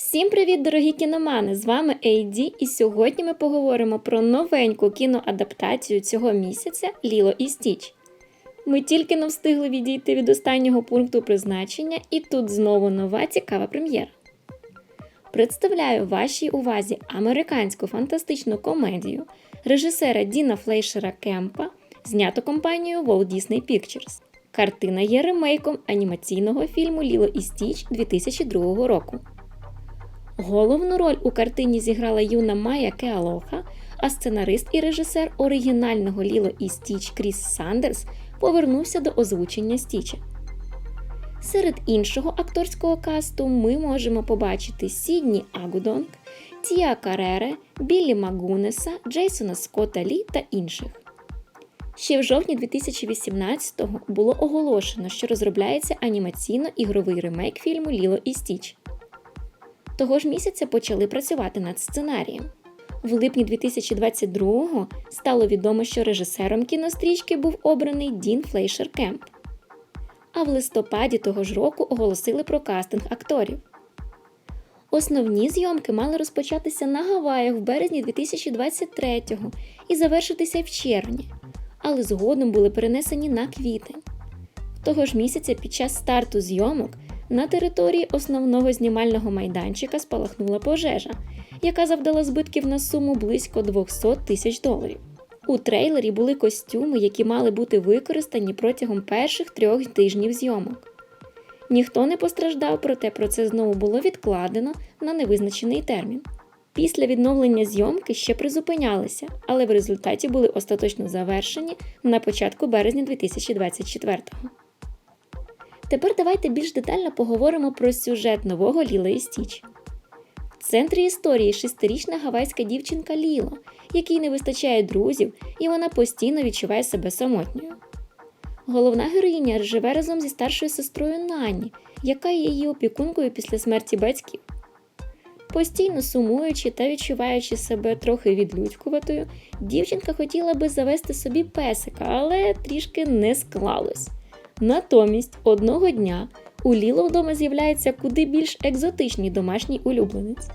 Всім привіт, дорогі кіномани! З вами Ейді, і сьогодні ми поговоримо про новеньку кіноадаптацію цього місяця Ліло і Стіч. Ми тільки не встигли відійти від останнього пункту призначення, і тут знову нова цікава прем'єра. Представляю вашій увазі американську фантастичну комедію режисера Діна Флейшера Кемпа, зняту компанією Walt Disney Pictures. Картина є ремейком анімаційного фільму Ліло і Стіч 2002 року. Головну роль у картині зіграла юна Майя Кеалоха, а сценарист і режисер оригінального Ліло і Стіч Кріс Сандерс повернувся до озвучення Стіча. Серед іншого акторського касту ми можемо побачити Сідні Агудонг, Тія Карере, Біллі Магунеса, Джейсона Скотта Лі та інших. Ще в жовтні 2018-го було оголошено, що розробляється анімаційно-ігровий ремейк фільму Ліло і Стіч. Того ж місяця почали працювати над сценарієм. В липні 2022-го стало відомо, що режисером кінострічки був обраний Дін Флейшер Кемп. А в листопаді того ж року оголосили про кастинг акторів. Основні зйомки мали розпочатися на Гаваях в березні 2023-го і завершитися в червні, але згодом були перенесені на квітень. Того ж місяця під час старту зйомок на території основного знімального майданчика спалахнула пожежа, яка завдала збитків на суму близько 200 тисяч доларів. У трейлері були костюми, які мали бути використані протягом перших трьох тижнів зйомок. Ніхто не постраждав, проте процес знову було відкладено на невизначений термін. Після відновлення зйомки ще призупинялися, але в результаті були остаточно завершені на початку березня 2024-го. Тепер давайте більш детально поговоримо про сюжет нового Ліла і Стіч. В центрі історії шестирічна гавайська дівчинка Ліло, якій не вистачає друзів, і вона постійно відчуває себе самотньою. Головна героїня живе разом зі старшою сестрою Нані, яка є її опікункою після смерті батьків. Постійно сумуючи та відчуваючи себе трохи відлюдькуватою, дівчинка хотіла би завести собі песика, але трішки не склалось. Натомість одного дня у Ліло вдома з'являється куди більш екзотичний домашній улюбленець.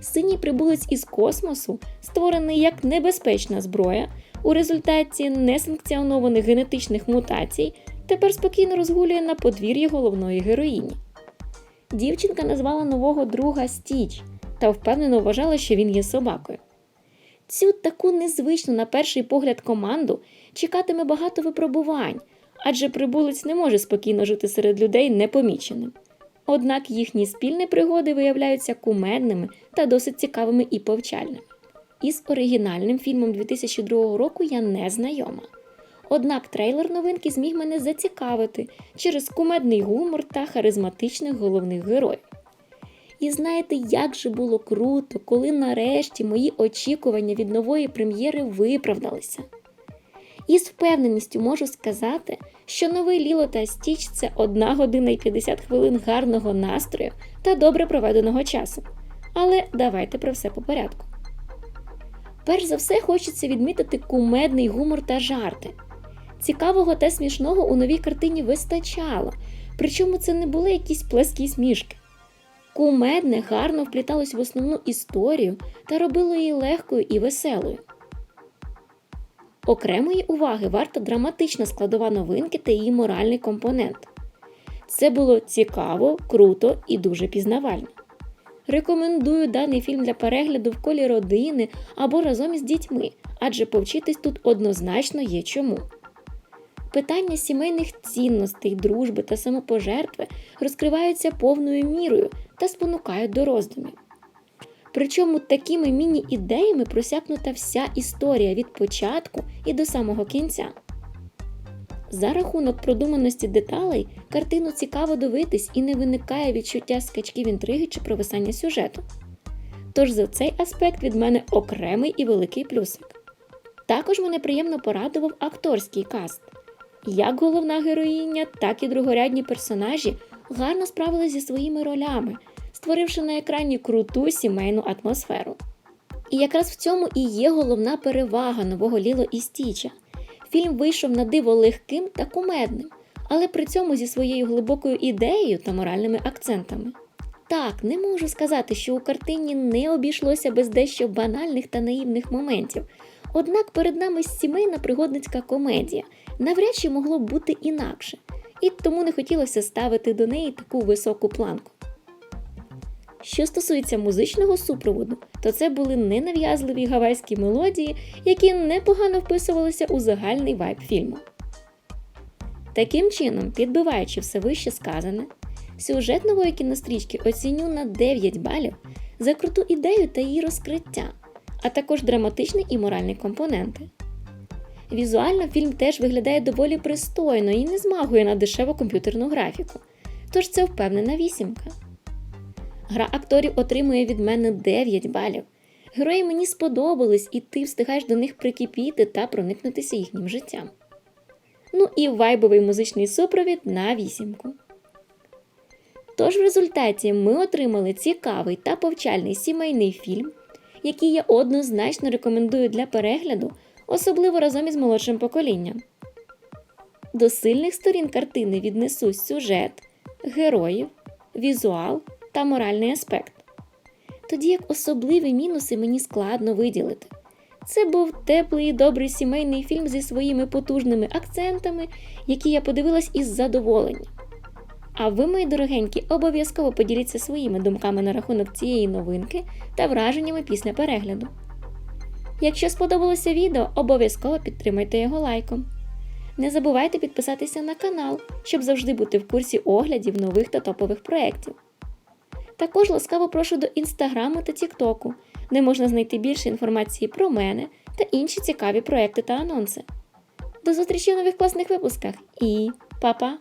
Синій прибулець із космосу, створений як небезпечна зброя, у результаті несанкціонованих генетичних мутацій, тепер спокійно розгулює на подвір'ї головної героїні. Дівчинка назвала нового друга Стіч та впевнено вважала, що він є собакою. Цю таку незвичну, на перший погляд, команду чекатиме багато випробувань, адже прибулець не може спокійно жити серед людей непоміченим. Однак їхні спільні пригоди виявляються кумедними та досить цікавими і повчальними. Із оригінальним фільмом 2002 року я не знайома. Однак трейлер новинки зміг мене зацікавити через кумедний гумор та харизматичних головних героїв. І знаєте, як же було круто, коли нарешті мої очікування від нової прем'єри виправдалися. І з впевненістю можу сказати, що новий Ліло та Стіч це 1 година і 50 хвилин гарного настрою та добре проведеного часу. Але давайте про все по порядку. Перш за все, хочеться відмітити кумедний гумор та жарти. Цікавого та смішного у новій картині вистачало, причому це не були якісь плескі смішки. Кумедне гарно впліталось в основну історію та робило її легкою і веселою. Окремої уваги варта драматична складова новинки та її моральний компонент. Це було цікаво, круто і дуже пізнавально. Рекомендую даний фільм для перегляду в колі родини або разом із дітьми, адже повчитись тут однозначно є чому. Питання сімейних цінностей, дружби та самопожертви розкриваються повною мірою та спонукають до роздумів. Причому такими міні-ідеями просякнута вся історія від початку і до самого кінця. За рахунок продуманості деталей картину цікаво дивитись і не виникає відчуття скачків інтриги чи провисання сюжету. Тож за цей аспект від мене окремий і великий плюсик. Також мене приємно порадував акторський каст. Як головна героїня, так і другорядні персонажі гарно справилися зі своїми ролями, створивши на екрані круту сімейну атмосферу. І якраз в цьому і є головна перевага нового Ліло і Стіча. Фільм вийшов на диво легким та кумедним, але при цьому зі своєю глибокою ідеєю та моральними акцентами. Так, не можу сказати, що у картині не обійшлося без дещо банальних та наївних моментів. Однак перед нами сімейна пригодницька комедія навряд чи могло б бути інакше, і тому не хотілося ставити до неї таку високу планку. Що стосується музичного супроводу, то це були ненав'язливі гавайські мелодії, які непогано вписувалися у загальний вайб фільму. Таким чином, підбиваючи все вище сказане, сюжет нової кінострічки оціню на 9 балів за круту ідею та її розкриття, а також драматичний і моральний компоненти. Візуально фільм теж виглядає доволі пристойно і не змагує на дешеву комп'ютерну графіку, тож це впевнена вісімка. Гра акторів отримує від мене 9 балів. Герої мені сподобались, і ти встигаєш до них прикипіти та проникнутися їхнім життям. Ну і вайбовий музичний супровід на вісімку. Тож в результаті ми отримали цікавий та повчальний сімейний фільм, який я однозначно рекомендую для перегляду, особливо разом із молодшим поколінням. До сильних сторін картини віднесу сюжет, героїв, візуал та моральний аспект. Тоді як особливі мінуси мені складно виділити. Це був теплий і добрий сімейний фільм зі своїми потужними акцентами, які я подивилась із задоволенням. А ви, мої дорогенькі, обов'язково поділіться своїми думками на рахунок цієї новинки та враженнями після перегляду. Якщо сподобалося відео, обов'язково підтримайте його лайком. Не забувайте підписатися на канал, щоб завжди бути в курсі оглядів нових та топових проєктів. Також ласкаво прошу до інстаграму та тіктоку, де можна знайти більше інформації про мене та інші цікаві проекти та анонси. До зустрічі в нових класних випусках і па-па!